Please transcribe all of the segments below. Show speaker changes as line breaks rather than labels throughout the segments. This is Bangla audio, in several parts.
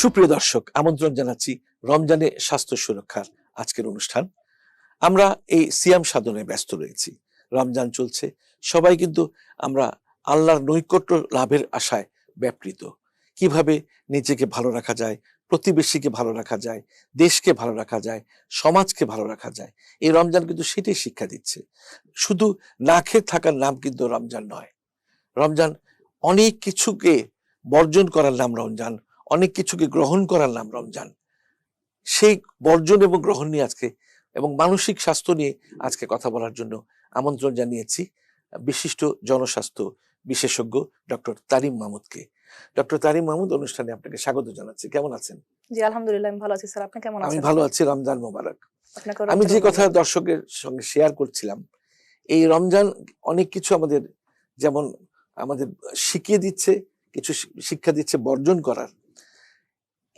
সুপ্রিয় দর্শক, আমন্ত্রণ জানাচ্ছি রমজানে স্বাস্থ্য সুরক্ষার আজকের অনুষ্ঠান। আমরা এই সিয়াম সাধনে ব্যস্ত রয়েছি। রমজান চলছে। সবাই কিন্তু আমরা আল্লাহর নৈকট্য লাভের আশায় ব্যাপৃত। কীভাবে নিজেকে ভালো রাখা যায়, প্রতিবেশীকে ভালো রাখা যায়, দেশকে ভালো রাখা যায়, সমাজকে ভালো রাখা যায়, এই রমজান কিন্তু সেটাই শিক্ষা দিচ্ছে। শুধু না খেয়ে থাকার নাম কিন্তু রমজান নয়। রমজান অনেক কিছুকে বর্জন করার নাম রমজান। অনেক কিছুকে গ্রহণ করার নাম রমজান। সেই বর্জন এবং গ্রহণ নিয়ে আজকে এবং মানসিক স্বাস্থ্য নিয়ে আজকে কথা বলার জন্য আমন্ত্রণ জানিয়েছি বিশিষ্ট জনস্বাস্থ্য বিশেষজ্ঞ ডক্টর তারিম মাহমুদকে। ডক্টর তারিম মাহমুদ অনুষ্ঠানে আপনাকে স্বাগত জানাচ্ছি। কেমন আছেন?
জি আলহামদুলিল্লাহ আমি ভালো আছি স্যার। আপনি কেমন
আমি
আছেন?
ভালো আছি রমজান মোবারক। আমি যে কথা। দর্শকের সঙ্গে শেয়ার করছিলাম এই রমজান অনেক কিছু আমাদের যেমন আমাদের শিখিয়ে দিচ্ছে কিছু শিক্ষা দিচ্ছে বর্জন করার।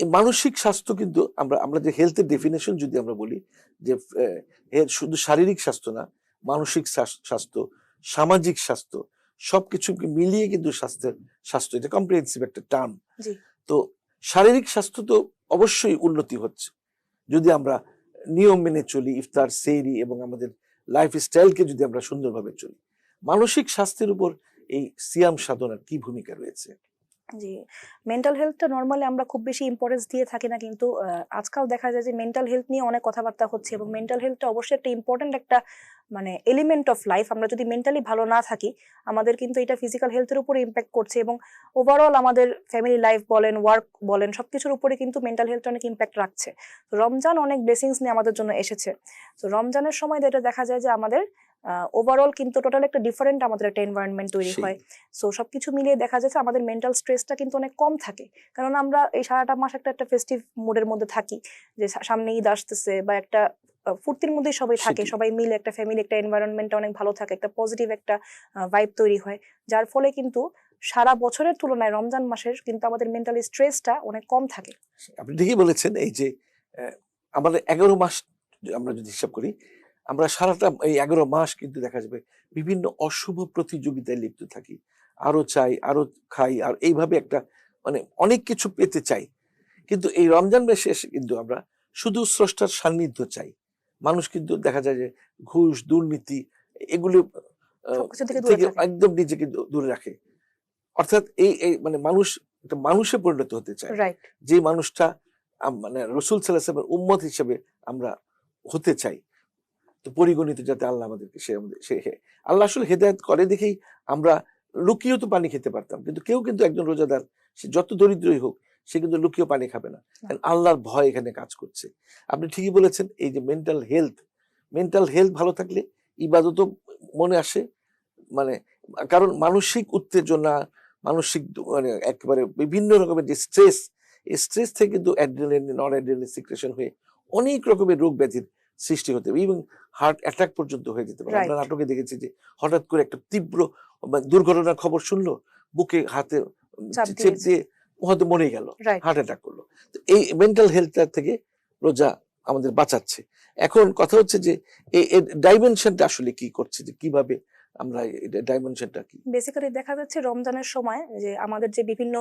মানসিক স্বাস্থ্য কিন্তু আমরা আমরা যে হেলথের ডেফিনেশন যদি আমরা বলি যে শুধু শারীরিক স্বাস্থ্য না মানসিক স্বাস্থ্য সামাজিক স্বাস্থ্য সবকিছুকে মিলিয়ে কিন্তু স্বাস্থ্যের স্বাস্থ্য এটা কম্প্রিহেন্সিভ একটা টার্ম তো শারীরিক স্বাস্থ্য তো অবশ্যই উন্নতি হচ্ছে। যদি আমরা নিয়ম মেনে চলি ইফতার সেরি এবং আমাদের লাইফ স্টাইলকে যদি আমরা সুন্দরভাবে চলি মানসিক স্বাস্থ্যের উপর এই সিয়াম সাধনার কি ভূমিকা রয়েছে?
জি মেন্টাল হেলথটা নর্মালি আমরা খুব বেশি ইম্পর্টেন্স দিয়ে থাকি না কিন্তু আজকাল দেখা যায় যে মেন্টাল হেলথ নিয়ে অনেক কথাবার্তা হচ্ছে এবং মেন্টাল হেলথটা অবশ্যই একটা ইম্পর্টেন্ট একটা মানে এলিমেন্ট অফ লাইফ আমরা যদি মেন্টালি ভালো না থাকি, আমাদের কিন্তু এটা ফিজিক্যাল হেলথের উপরে ইম্প্যাক্ট করছে এবং ওভারঅল আমাদের ফ্যামিলি লাইফ বলেন ওয়ার্ক বলেন, সবকিছুর উপরে কিন্তু মেন্টাল হেলথ অনেক ইম্প্যাক্ট রাখছে। তো রমজান অনেক ব্লেসিংস নিয়ে আমাদের জন্য এসেছে। তো রমজানের সময় যেটা দেখা যায় যে আমাদের ওভারঅল কিন্তু টোটাল একটা ডিফারেন্ট আমাদের একটা এনভায়রনমেন্ট তৈরি হয়। সো সবকিছু মিলিয়ে দেখা যাচ্ছে আমাদের মেন্টাল স্ট্রেসটা কিন্তু অনেক কম থাকে। কারণ আমরা এই সারাটা মাস একটা একটা ফেস্টিভ মুডের মধ্যে থাকি। যে সামনে ঈদ আসতেছে বা একটা ফুর্তির মধ্যেই সবাই থাকে। সবাই মিলে একটা ফ্যামিলি একটা এনভায়রনমেন্ট অনেক ভালো থাকে। একটা পজিটিভ একটা ভাইব তৈরি হয়। যার ফলে কিন্তু সারা বছরের তুলনায় রমজান মাসের কিন্তু আমাদের মেন্টাল স্ট্রেসটা অনেক কম থাকে।
আপনি ঠিকই বলেছেন। এই যে আমাদের এগারো মাস আমরা যদি হিসাব করি আমরা সারাটা এই এগারো মাস কিন্তু দেখা যাবে বিভিন্ন অশুভ প্রতিযোগিতায় লিপ্ত থাকি। আরও চাই আরও খাই আর এইভাবে একটা মানে অনেক কিছু পেতে চাই। কিন্তু এই রমজান মাসে এসে কিন্তু আমরা শুধু স্রষ্টার সান্নিধ্য চাই। মানুষ কিন্তু দেখা যায় যে ঘুষ দুর্নীতি এগুলো
থেকে।
একদম নিজেকে দূরে রাখে। অর্থাৎ এই এই মানে মানুষ একটা মানুষে পরিণত হতে চায়। যে মানুষটা মানে রসুল সাল্লাহামের উম্মত হিসেবে আমরা হতে চাই। তো পরিগণিত যাতে আল্লাহ আমাদেরকে সে আমাদের সে হে- আল্লাহ আসলে হেদায়ত করে দেখেই আমরা লুকিয়েও তো পানি খেতে পারতাম। কিন্তু কেউ কিন্তু একজন রোজাদার সে যত দরিদ্রই হোক সে কিন্তু লুকিয়েও পানি খাবে না। কারণ আল্লাহর ভয় এখানে কাজ করছে। আপনি ঠিকই বলেছেন এই যে মেন্টাল হেলথ মেন্টাল হেলথ ভালো থাকলে ইবাদত মনে আসে। মানে কারণ মানসিক উত্তেজনা মানসিক মানে একেবারে বিভিন্ন রকমের যে স্ট্রেস এই স্ট্রেস থেকে কিন্তু অ্যাড্রিনালিন নন অ্যাড্রিনালিন সিক্রেশন হয়ে অনেক রকমের রোগ ব্যাধির সৃষ্টি হতে পারে এবং হার্ট অ্যাটাক পর্যন্ত হয়ে যেতে পারে. আমরা নাটকে দেখেছি যে হঠাৎ করে একটা তীব্র দুর্ঘটনার খবর শুনলো বুকে হাতে
চেপ
দিয়ে হয়তো মরে গেল হার্ট অ্যাটাক করল। তো এই মেন্টাল হেলথটা থেকে রোজা আমাদের বাঁচাচ্ছে। এখন কথা হচ্ছে যে এই ডাইমেনশনটা আসলে কি করছে? যে কীভাবে আমরা ডাইমেনশনটা কি?
বেসিক্যালি দেখা যাচ্ছে রমজানের সময় যে আমাদের যে বিভিন্ন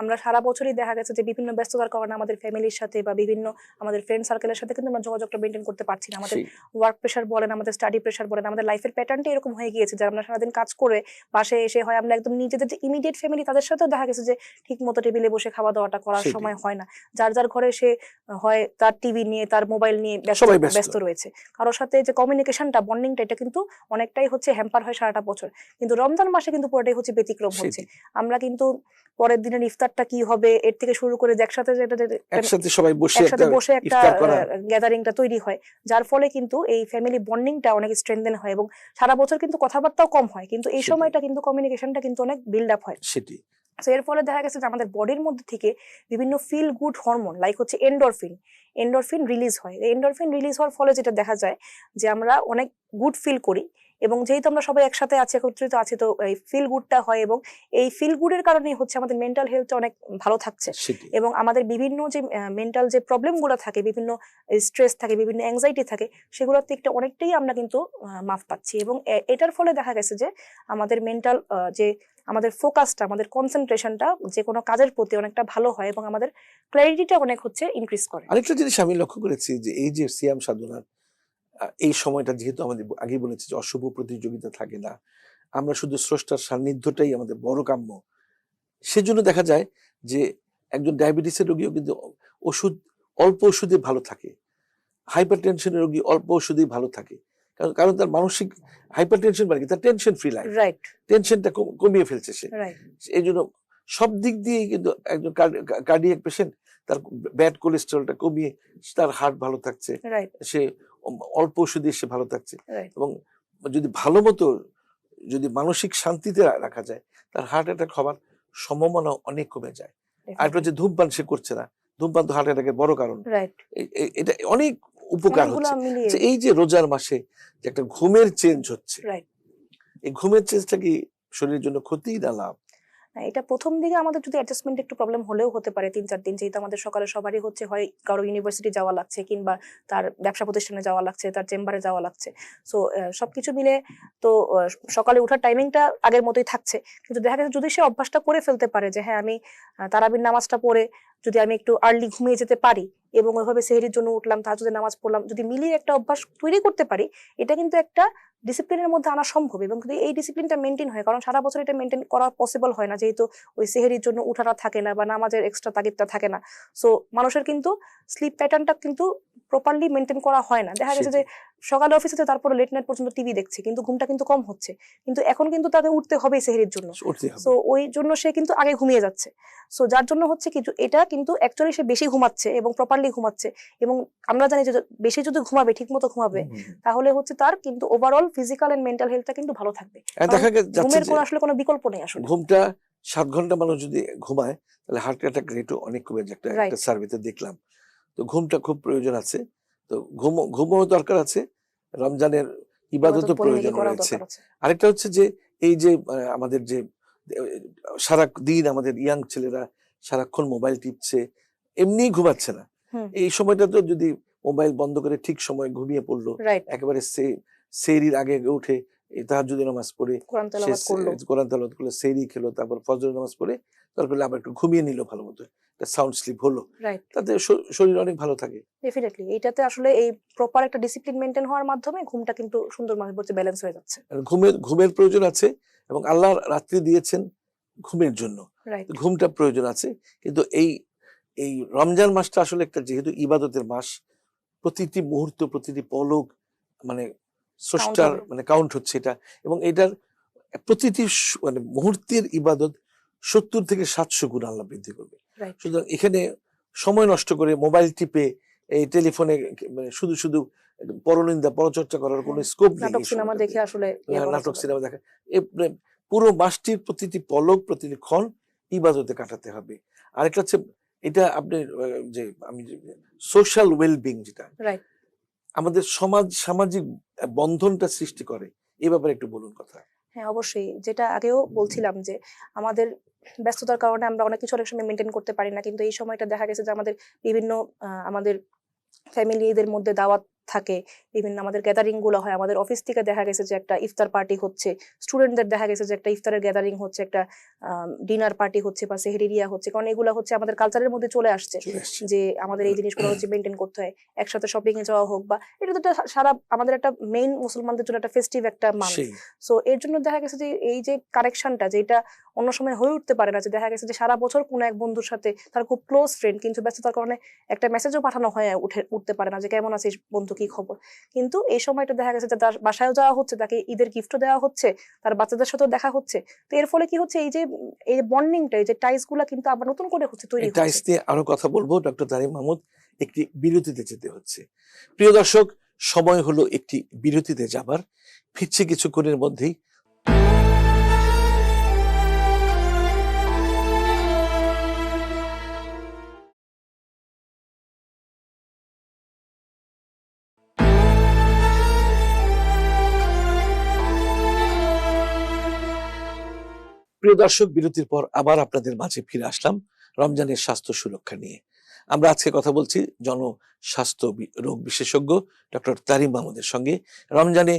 আমরা সারা বছরই দেখা গেছে যে বিভিন্ন ব্যস্ততার কারণে আমাদের ফ্যামিলির সাথে বা বিভিন্ন আমাদের ফ্রেন্ড সার্কেলের সাথে কিন্তু আমরা যোগাযোগটা মেনটেন করতে পারছি না। আমাদের ওয়ার্ক প্রেশার বলেন আমাদের স্টাডি প্রেশার বলেন আমাদের লাইফের প্যাটার্নটা এরকম হয়ে গিয়েছে যে আমরা সারাদিন কাজ করে বাসায় এসে হয় আমরা একদম নিজেদের যে ইমিডিয়েট ফ্যামিলি তাদের সাথেও দেখা গেছে যে ঠিক মতো টেবিলে বসে খাওয়া দাওয়াটা করার সময় হয় না। যার যার ঘরে সে হয় তার টিভি নিয়ে তার মোবাইল নিয়ে ব্যস্ত
ব্যস্ত।
ব্যস্ত রয়েছে। কারোর সাথে যে কমিউনিকেশনটা বন্ডিংটা এটা কিন্তু অনেকটাই হচ্ছে হ্যাম্পার হয় সারাটা বছর। কিন্তু রমজান মাসে কিন্তু পুরোটাই হচ্ছে ব্যতিক্রম হচ্ছে। আমরা কিন্তু পরের দিনের ইফতারটা কি হবে এর থেকে শুরু করে একসাথে
একসাথে সবাই বসে
একসাথে
একটা
বসে একটা গ্যাদারিংটা তৈরি হয়। যার ফলে কিন্তু এই ফ্যামিলি বন্ডিংটা অনেক স্ট্রেনদেন হয় এবং সারা বছর কিন্তু কথাবার্তাও কম হয়। কিন্তু এই সময়টা কিন্তু কমিউনিকেশনটা কিন্তু অনেক বিল্ড আপ হয়।
সেটি
তো এর ফলে দেখা গেছে যে আমাদের বডির মধ্যে থেকে বিভিন্ন ফিল গুড হরমোন লাইক হচ্ছে এন্ডরফিন এন্ডরফিন রিলিজ হয়। এন্ডরফিন রিলিজ হওয়ার ফলে যেটা দেখা যায় যে আমরা অনেক গুড ফিল করি। এবং যেহেতু আমরা সবাই একসাথে আছি একত্রিত আছি তো এই ফিল গুডটা হয় এবং এই ফিল গুডের কারণে হচ্ছে আমাদের মেন্টাল হেলথটা অনেক ভালো থাকছে। এবং আমাদের বিভিন্ন যে মেন্টাল যে প্রবলেমগুলো থাকে বিভিন্ন স্ট্রেস থাকে বিভিন্ন অ্যাংজাইটি থাকে সেগুলোর থেকে অনেকটাই আমরা কিন্তু মাফ পাচ্ছি। এবং এটার ফলে দেখা গেছে যে আমাদের মেন্টাল যে আমাদের ফোকাসটা আমাদের কনসেন্ট্রেশনটা যে কোনো কাজের প্রতি অনেকটা ভালো হয় এবং আমাদের ক্ল্যারিটিটা অনেক হচ্ছে ইনক্রিজ করে।
আরেকটা জিনিস আমি লক্ষ্য করেছি যে এই যে সিয়াম সাধনার এই সময়টা যেহেতু আমাদের আগে বলেছি যে অশুভ প্রতিযোগিতা থাকে না আমরা শুধু স্রষ্টার সান্নিধ্যটাই আমাদের বড় কাম্য। সেজন্য দেখা যায় যে একজন ডায়াবেটিসের রোগীও কিন্তু ওষুধ অল্প ওষুধে ভালো থাকে। হাইপার টেনশনের রোগী অল্প ওষুধেই ভালো থাকে। কারণ কারণ তার মানসিক হাইপার টেনশন কি তার টেনশন ফ্রি লাইফ।
রাইট
টেনশনটা কমিয়ে ফেলছে সে। এই জন্য সব দিক দিয়ে কিন্তু একজন কার্ডিয়াক পেশেন্ট তার ব্যাড কোলেস্টেরলটা কমিয়ে তার হার্ট ভালো থাকছে। সে অল্প ওষুধে সে ভালো থাকছে। এবং যদি ভালো মতো যদি মানসিক শান্তিতে রাখা যায় তার হার্ট অ্যাটাক হওয়ার সম্ভাবনা অনেক কমে যায়। আর একটা হচ্ছে ধূমপান সে করছে না। ধূমপান তো হার্ট অ্যাটাকের বড় কারণ। এটা অনেক উপকার হচ্ছে। এই যে রোজার মাসে যে একটা ঘুমের চেঞ্জ হচ্ছে। এই ঘুমের চেঞ্জটা কি শরীরের জন্য ক্ষতি না লাভ?
এটা প্রথম দিকে আমাদের যদি অ্যাডজাস্টমেন্ট একটু প্রবলেম হলেও হতে পারে তিন চার দিন, যেহেতু আমাদের সকালে সবারই হচ্ছে হয় কারও ইউনিভার্সিটি যাওয়া লাগছে কিংবা তার ব্যবসা প্রতিষ্ঠানে যাওয়া লাগছে, তার চেম্বারে যাওয়া লাগছে। সো সবকিছু মিলে তো সকালে ওঠার টাইমিংটা আগের মতোই থাকছে। কিন্তু দেখা গেছে যদি সে অভ্যাসটা করে ফেলতে পারে যে হ্যাঁ আমি তারাবির নামাজটা পড়ে যদি আমি একটু আর্লি ঘুমিয়ে যেতে পারি এবং ওইভাবে সেহরির জন্য উঠলাম তাহাজুদের নামাজ পড়লাম যদি মিলিয়ে একটা অভ্যাস তৈরি করতে পারি এটা কিন্তু একটা ডিসিপ্লিনের মধ্যে আনা সম্ভব এবং যদি এই ডিসিপ্লিনটা মেনটেন হয়। কারণ সারা বছর এটা মেনটেন করা পসিবল হয় না যেহেতু ওই সেহেরির জন্য উঠাটা থাকে না বা নামাজের এক্সট্রা তাগিদটা থাকে না। সো মানুষের কিন্তু স্লিপ প্যাটার্নটা কিন্তু প্রপারলি মেনটেন করা হয় না। দেখা গেছে যে সকালে অফিসে আছে, তারপরে লেট নাইট পর্যন্ত টিভি দেখছে কিন্তু ঘুমটা কিন্তু কম হচ্ছে। কিন্তু এখন কিন্তু তাকে উঠতে হবে সেহেরির জন্য। সো ওই জন্য সে কিন্তু আগে ঘুমিয়ে যাচ্ছে। সো যার জন্য হচ্ছে কি এটা কিন্তু অ্যাকচুয়ালি সে বেশি ঘুমাচ্ছে এবং প্রপারলি ঘুমাচ্ছে এবং আমরা জানি যে বেশি যদি ঘুমাবে ঠিক মতো ঘুমাবে। তাহলে হচ্ছে তার কিন্তু ওভারঅল ফিজিক্যাল এন্ড মেন্টাল হেলথটা কিন্তু ভালো থাকবে। ঘুমের কোনো আসলে কোনো বিকল্প নেই আসলে।
ঘুমটা সাত ঘণ্টা মানুষ যদি ঘুমায় তাহলে হার্ট অ্যাটাক রেটও অনেক কমে যায়। একটা সার্ভেতে দেখলাম। তো ঘুমটা খুব প্রয়োজন আছে। তো ঘুম ঘুমও দরকার আছে রমজানের
ইবাদত
প্রয়োজন রয়েছে। আরেকটা হচ্ছে যে এই যে আমাদের যে সারা দিন আমাদের ইয়াং ছেলেরা সারাক্ষণ মোবাইল টিপছে এমনি ঘুমাচ্ছে না। এই সময়টা তো যদি মোবাইল বন্ধ করে ঠিক সময় ঘুমিয়ে পড়ল একেবারে সে সেরির আগে উঠে তাহাজুদি নামাজ পড়ে
কোরআন করল।
তেলাওয়াত করল সেরি খেলো তারপর ফজর নামাজ পড়ে তারপর আবার একটু ঘুমিয়ে নিল ভালো মতো। একটা সাউন্ড স্লিপ হলো। তাতে শরীর অনেক ভালো থাকে।
ডেফিনেটলি এইটাতে আসলে এই প্রপার একটা ডিসিপ্লিন মেনটেন হওয়ার মাধ্যমে ঘুমটা কিন্তু সুন্দরভাবে বলছে ব্যালেন্স হয়ে যাচ্ছে।
ঘুমের ঘুমের প্রয়োজন আছে এবং আল্লাহ রাত্রি দিয়েছেন ঘুমের জন্য। ঘুমটা প্রয়োজন আছে। কিন্তু এই এই রমজান মাসটা আসলে একটা যেহেতু ইবাদতের মাস প্রতিটি মুহূর্ত প্রতিটি পলক মানে স্রষ্টার মানে কাউন্ট হচ্ছে এটা। এবং এটার প্রতিটি মানে মুহূর্তের ইবাদত সত্তর থেকে সাতশো গুণ আল্লাহ বৃদ্ধি করবে। সুতরাং এখানে সময় নষ্ট করে মোবাইল টিপে এই টেলিফোনে মানে শুধু শুধু পরনিন্দা পরচর্চা করার কোনো স্কোপ নেই
নাটক সিনেমা দেখে আসলে ইয়ে
হ্যাঁ,
করা
নাটক সিনেমা দেখা মানে পুরো মাসটির প্রতিটি পলক প্রতিটি ক্ষণ ইবাদতে কাটাতে হবে। আরেকটা হচ্ছে এটা আপনি যে আমি সোশ্যাল ওয়েলবিং যেটা আমাদের সমাজ সামাজিক বন্ধনটা সৃষ্টি করে। এ ব্যাপারে একটু বলুন কথা।
হ্যাঁ অবশ্যই। যেটা আগেও বলছিলাম যে আমাদের ব্যস্ততার কারণে আমরা অনেক কিছু অনেক সময় মেনটেন করতে পারি না। কিন্তু এই সময়টা দেখা গেছে যে আমাদের বিভিন্ন আমাদের ফ্যামিলিদের মধ্যে দাওয়াত থাকে। বিভিন্ন আমাদের গ্যাদারিংগুলো হয় আমাদের অফিস থেকে দেখা গেছে যে একটা ইফতার পার্টি হচ্ছে স্টুডেন্টদের দেখা গেছে যে একটা ইফতারের গ্যাদারিং হচ্ছে একটা ডিনার পার্টি হচ্ছে বা সেহেরিয়া হচ্ছে কারণ এগুলো হচ্ছে আমাদের কালচারের মধ্যে চলে আসছে যে আমাদের এই জিনিসগুলো হচ্ছে মেনটেন করতে হয়। একসাথে শপিং এ যাওয়া হোক বা এটা তো সারা আমাদের একটা মেইন মুসলমানদের জন্য একটা ফেস্টিভ একটা মান সো এর জন্য দেখা গেছে যে এই যে কানেকশনটা যেটা অন্য সময় হয়ে উঠতে পারে না যে দেখা গেছে যে সারা বছর কোনো এক বন্ধুর সাথে তার খুব ক্লোজ ফ্রেন্ড কিন্তু ব্যস্ততার কারণে একটা মেসেজও পাঠানো হয় উঠে উঠতে পারে না যে কেমন আছিস বন্ধু কি খবর? কিন্তু এই সময়টা দেখা গেছে যে তার বাসায়ও যাওয়া হচ্ছে তাকে ঈদের গিফটও দেওয়া হচ্ছে তার বাচ্চাদের সাথেও দেখা হচ্ছে। তো এর ফলে কি হচ্ছে এই যে এই বন্ডিংটা এই যে টাইসগুলা কিন্তু আবার নতুন করে হচ্ছে তৈরি
টাইস নিয়ে আরও কথা বলব। ডক্টর তারিম মাহমুদ একটি বিরতিতে যেতে হচ্ছে। প্রিয় দর্শক সময় হলো একটি বিরতিতে যাবার। ফিরছে কিছুক্ষণের মধ্যেই। প্রিয় দর্শক, বিরতির পর আবার আপনাদের মাঝে ফিরে আসলাম রমজানের স্বাস্থ্য সুরক্ষা নিয়ে। আমরা আজকে কথা বলছি জনস্বাস্থ্য রোগ বিশেষজ্ঞ ডক্টর তারিম মাহমুদের সঙ্গে। রমজানে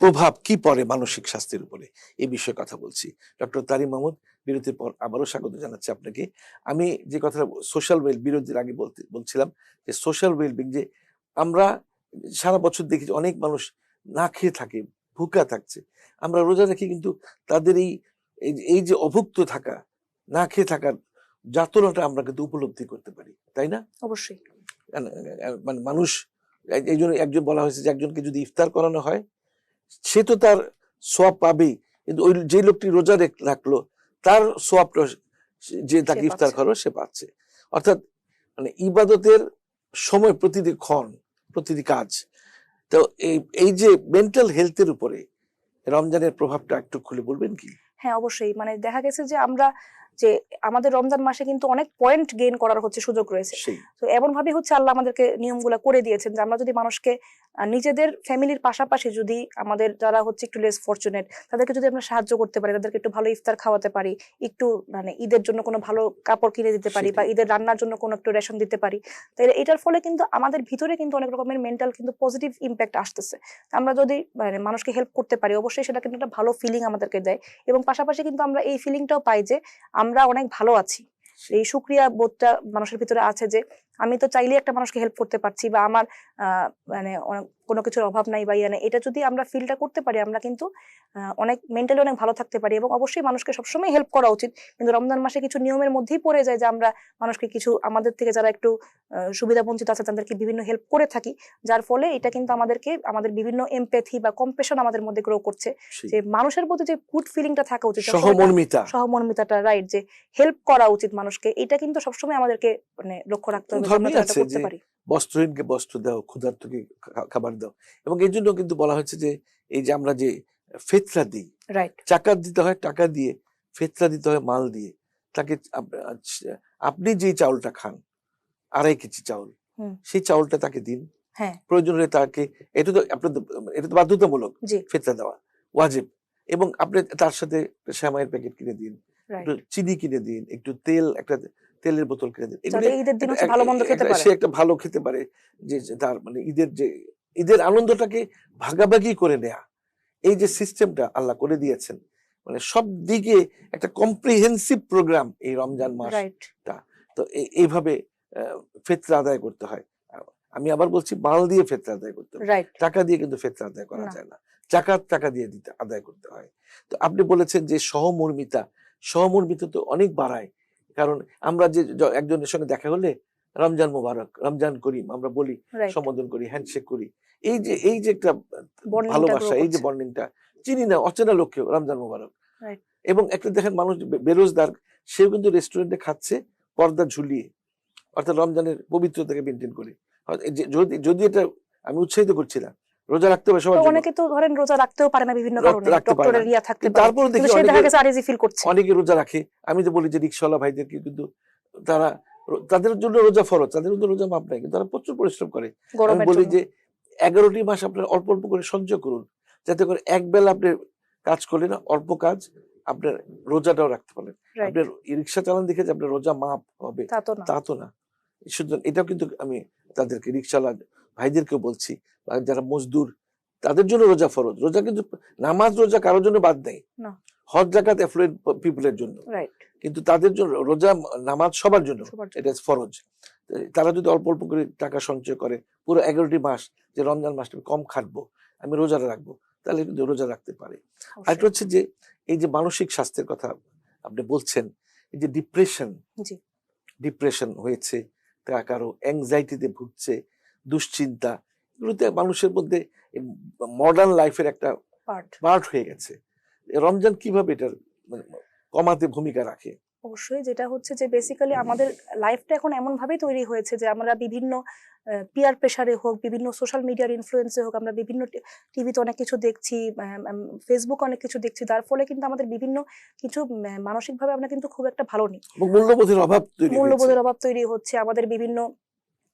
প্রভাব কি পড়ে মানসিক স্বাস্থ্যের উপরে? এই বিষয়ে কথা বলছি। ডক্টর তারিম মাহমুদ, বিরতির পর আবারও স্বাগত জানাচ্ছি আপনাকে। আমি যে কথাটা সোশ্যাল ওয়েল বিরতির আগে বলতে বলছিলাম যে সোশ্যাল ওয়েলবিং যে আমরা সারা বছর দেখি অনেক মানুষ না খেয়ে থাকে, ভুকা থাকছে। আমরা রোজা রাখি কিন্তু তাদের এই এই যে- এই যে অভুক্ত থাকা না খেয়ে থাকার যাতনাটা আমরা কিন্তু উপলব্ধি করতে পারি তাই না?
অবশ্যই।
মানে মানুষ এই- জন্য একজন বলা হয়েছে যে একজনকে যদি ইফতার করানো হয় সে তো তার সোয়াব পাবেই। কিন্তু ওই যে লোকটি রোজা রেখ- রাখল তার সোয়াবটা যে তাকে ইফতার। করো সে পাচ্ছে। অর্থাৎ মানে ইবাদতের সময় প্রতিটি ক্ষণ প্রতিটি কাজ। তো এই এই যে মেন্টাল হেলথের উপরে রমজানের প্রভাবটা একটু খুলে বলবেন কি?
হ্যাঁ অবশ্যই। মানে দেখা গেছে যে আমরা যে আমাদের রমজান মাসে কিন্তু অনেক পয়েন্ট গেইন করার হচ্ছে সুযোগ রয়েছে। তো এমন ভাবে হচ্ছে আল্লাহ আমাদেরকে নিয়মগুলো করে দিয়েছেন যে আমরা যদি মানুষকে নিজেদের ফ্যামিলির পাশাপাশি যদি আমাদের যারা হচ্ছে একটু লেস ফরচুনেট তাদেরকে যদি আমরা সাহায্য করতে পারি তাদেরকে একটু ভালো ইফতার খাওয়াতে পারি একটু মানে ঈদের জন্য কোনো ভালো কাপড় কিনে দিতে পারি বা ঈদের রান্নার জন্য কোনো একটু রেশন দিতে পারি তাহলে এটার ফলে কিন্তু আমাদের ভিতরে কিন্তু অনেক রকমের মেন্টাল কিন্তু পজিটিভ ইম্প্যাক্ট আসতেছে। আমরা যদি মানে মানুষকে হেল্প করতে পারি অবশ্যই সেটা কিন্তু একটা ভালো ফিলিং আমাদেরকে দেয় এবং পাশাপাশি কিন্তু আমরা এই ফিলিংটাও পাই যে আমরা অনেক ভালো আছি। এই সুক্রিয়া বোধটা মানুষের ভিতরে আছে যে আমি তো চাইলে একটা মানুষকে হেল্প করতে পারছি বা আমার আহ, মানে কোনো কিছুর অভাব নাই বা ইয়ে এটা যদি আমরা ফিলটা করতে পারি আমরা কিন্তু অনেক মেন্টালি অনেক ভালো থাকতে পারি এবং অবশ্যই মানুষকে সবসময় হেল্প করা উচিত। কিন্তু রমজান মাসে কিছু নিয়মের মধ্যেই পড়ে যায় যে আমরা মানুষকে কিছু আমাদের থেকে যারা একটু সুবিধা বঞ্চিত আছে তাদেরকে বিভিন্ন হেল্প করে থাকি। যার ফলে এটা কিন্তু আমাদেরকে আমাদের বিভিন্ন এমপ্যাথি বা কম্পেশন আমাদের মধ্যে গ্রো করছে। যে মানুষের প্রতি যে গুড ফিলিংটা থাকা উচিত
সহমর্মিতা।
সহমর্মিতাটা রাইট যে হেল্প করা উচিত মানুষকে। এটা কিন্তু সবসময় আমাদেরকে মানে লক্ষ্য রাখতে হবে।
ধর্মেই আছে যে বস্ত্রহীনকে বস্ত্র দাও ক্ষুধার্তকে খাবার দাও। এবং এই জন্য কিন্তু বলা হচ্ছে যে এই যে আমরা যে ফেতরা দিই
রাইট
দিতে হয় টাকা দিয়ে ফেতরা দিতে হয় মাল দিয়ে তাকে আপনি যে চাউলটা খান আড়াই কেজি চাউল সেই চাউলটা তাকে দিন।
হ্যাঁ।
প্রয়োজন হলে তাকে এটা তো আপনার এটা তো বাধ্যতামূলক
জি।
ফেতরা দেওয়া ওয়াজিব। এবং আপনি তার সাথে শ্যামাইয়ের প্যাকেট কিনে দিন একটু চিনি কিনে দিন একটু তেল একটা তেলের বোতল কিনে দিন। সে একটা ভালো খেতে পারে যে তার মানে ঈদের যে ঈদের আনন্দটাকে ভাগাভাগি করে নেয়া। এই যে সিস্টেমটা আল্লাহ করে দিয়েছেন মানে সব দিকে একটা কম্প্রিহেন্সিভ প্রোগ্রাম এই রমজান মাস
রাইট
তো এইভাবে ফেতরা আদায় করতে হয়। আমি আবার বলছি মাল দিয়ে ফেতরা আদায় করতে হয়। টাকা দিয়ে কিন্তু ফেতরা আদায় করা যায় না। টাকার টাকা দিয়ে দিতে আদায় করতে হয়। তো আপনি বলেছেন যে সহমর্মিতা সহমর্মিতা তো অনেক বাড়ায়। কারণ আমরা যে একজনের সঙ্গে দেখা হলে রমজান মোবারক রমজান করিম আমরা বলি সম্বোধন করি হ্যান্ডশেক করি। এই যে এই যে একটা ভালোবাসা এই যে। বন্ডিংটা চিনি না অচেনা লোককেও রমজান মোবারক। এবং একটা দেখেন মানুষ বেরোজগার সেও কিন্তু রেস্টুরেন্টে খাচ্ছে পর্দা ঝুলিয়ে অর্থাৎ রমজানের পবিত্রতাকে মেনটেন করে। যদি যদি এটা আমি উৎসাহিত করছি না রোজা রাখতে হবে সবার
অনেকে তো ধরেন রোজা রাখতেও পারে না বিভিন্ন কারণে। ডক্টরের ইয়া থাকতে পারে।
তারপরে দেখি
সে দেখা
অনেকে
গেছে আরেজি ফিল করছে।
অনেকে রোজা রাখে। আমি তো বলি যে রিক্সাওয়ালা ভাইদেরকে কিন্তু তারা তাদের জন্য রোজা ফরজ তাদের জন্য রোজা মাপ নাই। কিন্তু তারা প্রচুর পরিশ্রম করে। আমি বলি যে এগারোটি মাস আপনার অল্প অল্প করে সঞ্চয় করুন। যাতে করে এক বেলা আপনি কাজ করলে না অল্প কাজ আপনার রোজাটাও রাখতে পারেন। আপনার রিক্সা চালান দেখে যে আপনার রোজা মাপ হবে।
তা তো না।
এটাও কিন্তু আমি তাদেরকে রিক্সাওয়ালা ভাইদেরকেও বলছি বা যারা মজদুর তাদের জন্য রোজা ফরজ। রোজা কিন্তু নামাজ রোজা কারোর জন্য বাদ নেই। হজ জাকাত পিপলের জন্য। কিন্তু তাদের জন্য রোজা নামাজ সবার জন্য এটা ফরজ। তারা যদি অল্প অল্প করে টাকা সঞ্চয় করে পুরো এগারোটি মাস যে রমজান মাসটা আমি কম খাটবো আমি রোজা রাখব তাহলে কিন্তু রোজা রাখতে পারে। আরেকটা। হচ্ছে যে এই যে মানসিক স্বাস্থ্যের কথা আপনি বলছেন এই যে ডিপ্রেশন ডিপ্রেশন হয়েছে তা কারও অ্যাংজাইটিতে ভুগছে দুশ্চিন্তা এগুলোতে মানুষের মধ্যে মডার্ন লাইফের একটা
পার্ট।
পার্ট হয়ে গেছে। রমজান কীভাবে এটার মানে কমাতে ভূমিকা রাখে?
অবশ্যই যেটা হচ্ছে যে বেসিক্যালি আমাদের লাইফটা এখন এমন ভাবে তৈরি হয়েছে যে আমরা বিভিন্ন পিয়ার প্রেশারে হোক বিভিন্ন সোশ্যাল মিডিয়ার ইনফ্লুয়েন্সে হোক আমরা বিভিন্ন টিভিতে অনেক কিছু দেখছি ফেসবুক অনেক কিছু দেখছি তার ফলে কিন্তু আমাদের বিভিন্ন কিছু মানসিকভাবে আমরা কিন্তু খুব একটা ভালো নেই।
মূল্যবোধের অভাব
মূল্যবোধের অভাব তৈরি হচ্ছে আমাদের বিভিন্ন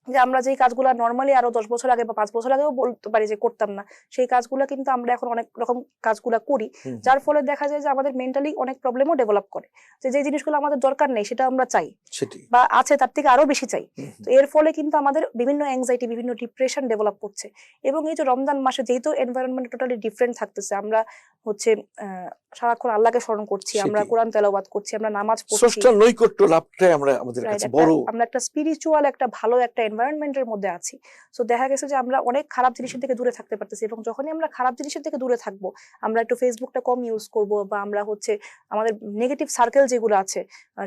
যে আমরা যেই কাজগুলো নর্মালি আরও দশ বছর আগে বা পাঁচ বছর আগেও বলতে পারি যে করতাম না সেই কাজগুলো কিন্তু আমরা এখন অনেক রকম কাজগুলো করি। যার ফলে দেখা যায় যে আমাদের মেন্টালি অনেক প্রবলেমও ডেভেলপ করে। যে যে জিনিসগুলো আমাদের দরকার নেই সেটা আমরা চাই বা আছে তার থেকে আরও বেশি চাই। তো এর ফলে কিন্তু আমাদের বিভিন্ন অ্যাংজাইটি বিভিন্ন ডিপ্রেশন ডেভেলপ করছে। এবং এই যে রমজান মাসে যেহেতু এনভায়রনমেন্ট টোটালি ডিফারেন্ট থাকতেছে আমরা হচ্ছে আহ, সারাক্ষণ আল্লাহকে স্মরণ করছি আমরা কোরআন তেলাওয়াত করছি আমরা নামাজ পড়ছি।
আমরা আমাদের কাছে বড়
আমরা একটা স্পিরিচুয়াল একটা ভালো একটা এনভায়রনমেন্টের মধ্যে আছি। সো দেখা গেছে যে আমরা অনেক খারাপ জিনিসের থেকে দূরে থাকতে পারতেছি এবং যখনই আমরা খারাপ জিনিসের থেকে দূরে থাকব, আমরা একটু ফেসবুকটা কম ইউজ করব বা আমরা হচ্ছে আমাদের নেগেটিভ সার্কেল যেগুলো আছে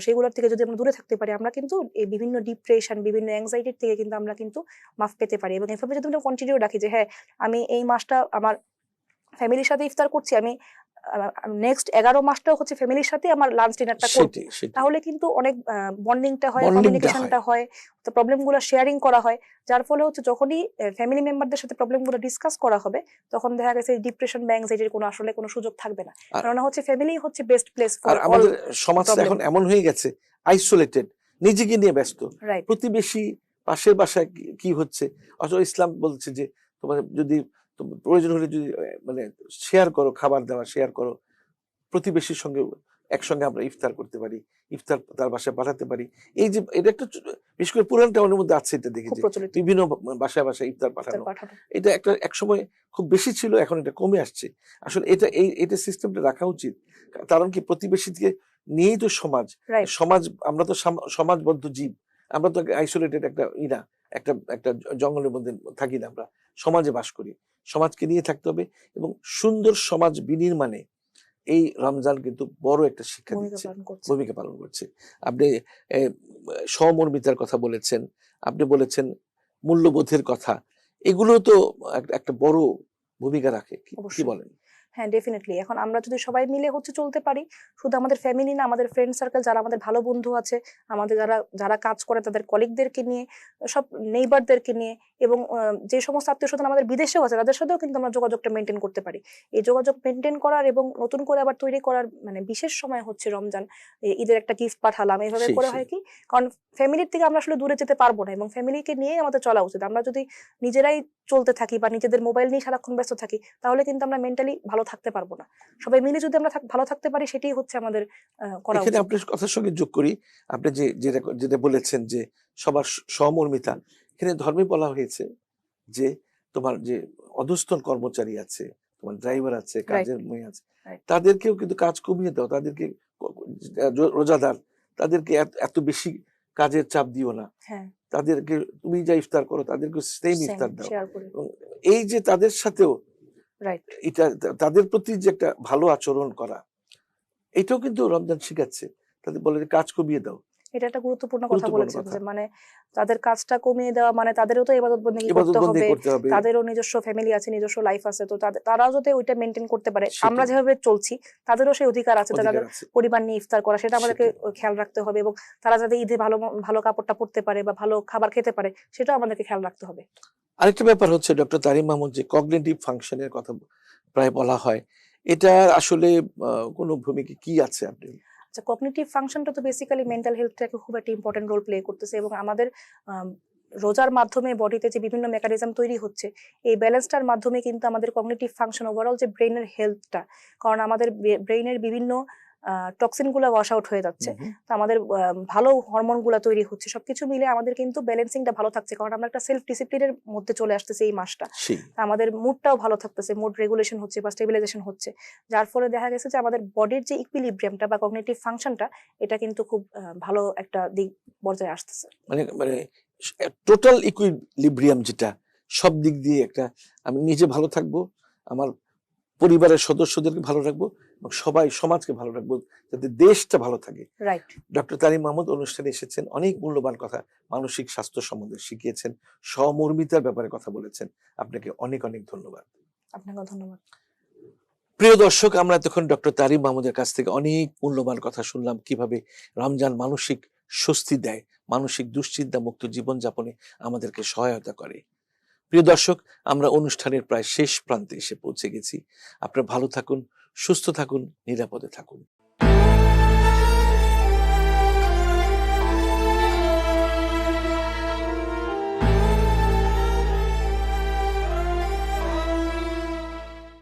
সেগুলোর থেকে যদি আমরা দূরে থাকতে পারি, আমরা কিন্তু এই বিভিন্ন ডিপ্রেশন বিভিন্ন অ্যাংজাইটির থেকে কিন্তু আমরা কিন্তু মাফ পেতে পারি। এবং এভাবে যদি আমরা কন্টিনিউ রাখি যে হ্যাঁ আমি এই মাসটা আমার ফ্যামিলির সাথে ইফতার করছি, আমি নেক্সট এগারো মাসটাও হচ্ছে ফ্যামিলির সাথে আমার লাঞ্চ ডিনারটা করব। তাহলে কিন্তু অনেক বন্ডিংটা হয়
টা
কমিউনিকেশনটা হয়। তো প্রবলেমগুলো শেয়ারিং করা হয় যার ফলে হচ্ছে যখনই ফ্যামিলি মেম্বারদের সাথে প্রবলেমগুলো ডিসকাস করা হবে তখন দেখা গেছে ডিপ্রেশন বা অ্যাংজাইটির কোনো আসলে কোনো সুযোগ থাকবে না। কারণ হচ্ছে ফ্যামিলি হচ্ছে বেস্ট প্লেস
আর
ফর
আমাদের সমাজটা এখন এমন হয়ে গেছে আইসোলেটেড নিজেকে নিয়ে ব্যস্ত। প্রতিবেশী পাশের বাসায় কি- হচ্ছে? অথচ ইসলাম বলছে যে তোমার যদি প্রয়োজন হলে যদি মানে শেয়ার করো খাবার দাবার শেয়ার করো প্রতিবেশীর সঙ্গে একসঙ্গে আমরা ইফতার করতে পারি ইফতার তার বাসায় পাঠাতে পারি। এই যে এটা একটা বিশেষ করে পুরান টাউনের মধ্যে আছে এটা দেখি
খুব
যে
প্রচলিত।
বিভিন্ন বাসায় বাসায় ইফতার পাঠানো। এটা একটা একসময় খুব বেশি ছিল এখন এটা কমে আসছে। আসলে এটা এই এটা সিস্টেমটা রাখা উচিত। কারণ কি প্রতিবেশীকে নিয়েই তো সমাজ। সমাজ আমরা তো সাম- সমাজবদ্ধ জীব। আমরা তো আইসোলেটেড একটা ইনা একটা একটা জঙ্গলের মধ্যে থাকি না আমরা। সমাজে বাস করি। সমাজকে নিয়ে থাকতে হবে এবং সুন্দর সমাজ বিনির্মাণে এই রমজান কিন্তু বড় একটা শিক্ষা
ভূমিকা
দিচ্ছে
পালন করছে।
ভূমিকা পালন করছে। আপনি সমর্মিতার সহমর্মিতার কথা বলেছেন আপনি বলেছেন মূল্যবোধের কথা। এগুলো তো একটা বড় ভূমিকা রাখে কি বলেন?
হ্যাঁ ডেফিনেটলি এখন আমরা যদি সবাই মিলে হচ্ছে চলতে পারি শুধু আমাদের ফ্যামিলি না আমাদের ফ্রেন্ড সার্কেল যারা আমাদের ভালো বন্ধু আছে আমাদের যারা যারা কাজ করে তাদের কলিগদেরকে নিয়ে সব নেইবারদেরকে নিয়ে এবং যে সমস্ত আত্মীয় স্বজন আমাদের বিদেশেও আছে তাদের সাথেও কিন্তু আমরা যোগাযোগটা মেনটেন করতে পারি। এই যোগাযোগ মেনটেন করার এবং নতুন করে আবার তৈরি করার মানে বিশেষ সময় হচ্ছে রমজান ঈদের একটা গিফট পাঠালাম। এইভাবে করে হয় কি কারণ ফ্যামিলির থেকে আমরা আসলে দূরে যেতে পারব না এবং ফ্যামিলিকে নিয়ে আমাদের চলা উচিত। আমরা যদি নিজেরাই চলতে থাকি বা নিজেদের মোবাইল নিয়ে সারাক্ষণ ব্যস্ত থাকি তাহলে কিন্তু আমরা মেন্টালি ভালো থাকতে পারব না। সবাই মিলে যদি আমরা ভালো থাকতে পারি সেটাই হচ্ছে আমাদের করা
এখানে আপনার কথার সঙ্গে যোগ করি। আপনি যে যেটা যেটা বলেছেন যে সবার স- সহমর্মিতা এখানে ধর্মে বলা হয়েছে যে তোমার যে অধস্তন কর্মচারী আছে তোমার ড্রাইভার আছে কাজের মেয়ে আছে তাদেরকেও কিন্তু কাজ কমিয়ে দাও তাদেরকে রোজাদার তাদেরকে এত- বেশি কাজের চাপ দিও না।
হ্যাঁ।
তাদেরকে তুমি যা ইফতার করো তাদেরকে সেম ইফতার দাও। এই যে তাদের সাথেও এটা তাদের প্রতি যে একটা ভালো আচরণ করা, এটাও কিন্তু রমজান শিখাচ্ছে। তাদের বলে কাজ কমিয়ে দাও।
এটা একটা গুরুত্বপূর্ণ কথা বলেছেন যে মানে তাদের কাজটা কমিয়ে দেওয়া মানে তাদেরও তো ইবাদত বন্দী করতে হবে তাদেরও নিজস্ব ফ্যামিলি আছে নিজস্ব লাইফ আছে তো তারাও যদি ওইটা মেনটেন করতে পারে। আমরা যেভাবে চলছি তাদেরও সেই অধিকার আছে তাদের পরিবার নিয়ে ইফতার করা সেটা আমাদেরকে খেয়াল রাখতে হবে এবং তারা যাতে ঈদে ভালো ভালো কাপড়টা পরতে পারে বা ভালো খাবার খেতে পারে সেটাও আমাদেরকে খেয়াল রাখতে হবে।
আরেকটা ব্যাপার হচ্ছে ডক্টর তারিম মাহমুদ যে কগনিটিভ ফাংশনের কথা প্রায় বলা হয় এটা আসলে কোনো ভূমিকা কি আছে আপনি?
আচ্ছা কগনিটিভ ফাংশনটা তো বেসিক্যালি মেন্টাল হেলথটাকে খুব একটা ইম্পর্টেন্ট রোল প্লে করতেছে এবং আমাদের আম, রোজার মাধ্যমে বডিতে যে বিভিন্ন মেকানিজম তৈরি হচ্ছে এই ব্যালেন্সটার মাধ্যমে কিন্তু আমাদের কগনিটিভ ফাংশন ওভারঅল যে ব্রেনের হেলথটা কারণ আমাদের ব্রেইনের বিভিন্ন টক্সিনগুলো ওয়াশ আউট হয়ে যাচ্ছে। তো আমাদের ভালো হরমোনগুলা তৈরি হচ্ছে। সবকিছু মিলে আমাদের কিন্তু ব্যালেন্সিংটা ভালো থাকছে। কারণ আমরা একটা সেলফ ডিসিপ্লিনের মধ্যে চলে আসতেছে এই মাসটা। আমাদের মুডটাও ভালো থাকতেছে। মুড রেগুলেশন হচ্ছে বা স্টেবিলাইজেশন হচ্ছে। যার ফলে দেখা গেছে যে আমাদের বডির যে ইকুইলিব্রিয়ামটা বা কগনিটিভ ফাংশনটা এটা কিন্তু খুব ভালো একটা দিক পর্যায়ে আসতেছে।
মানে মানে টোটাল ইকুইলিব্রিয়াম যেটা সব দিক দিয়ে একটা আমি নিজে ভালো থাকব আমার পরিবারের সদস্যদেরকে ভালো রাখব এবং সবাই সমাজকে ভালো রাখব যাতে দেশটা ভালো থাকে। ডক্টর তারিম মাহমুদ অনুষ্ঠানে এসেছেন অনেক মূল্যবান কথা মানসিক স্বাস্থ্য সম্বন্ধে শিখিয়েছেন সহমর্মিতার ব্যাপারে কথা বলেছেন। আপনাকে অনেক অনেক ধন্যবাদ।
আপনাকেও ধন্যবাদ।
প্রিয় দর্শক আমরা তখন ডক্টর তারিম মাহমুদের কাছ থেকে অনেক মূল্যবান কথা শুনলাম কীভাবে রমজান মানসিক স্বস্তি দেয় মানসিক দুশ্চিন্তা মুক্ত জীবনযাপনে আমাদেরকে সহায়তা করে। প্রিয় দর্শক, আমরা অনুষ্ঠানের প্রায় শেষ প্রান্তে এসে পৌঁছে গেছি। আপনারা ভালো থাকুন, সুস্থ থাকুন, নিরাপদে থাকুন।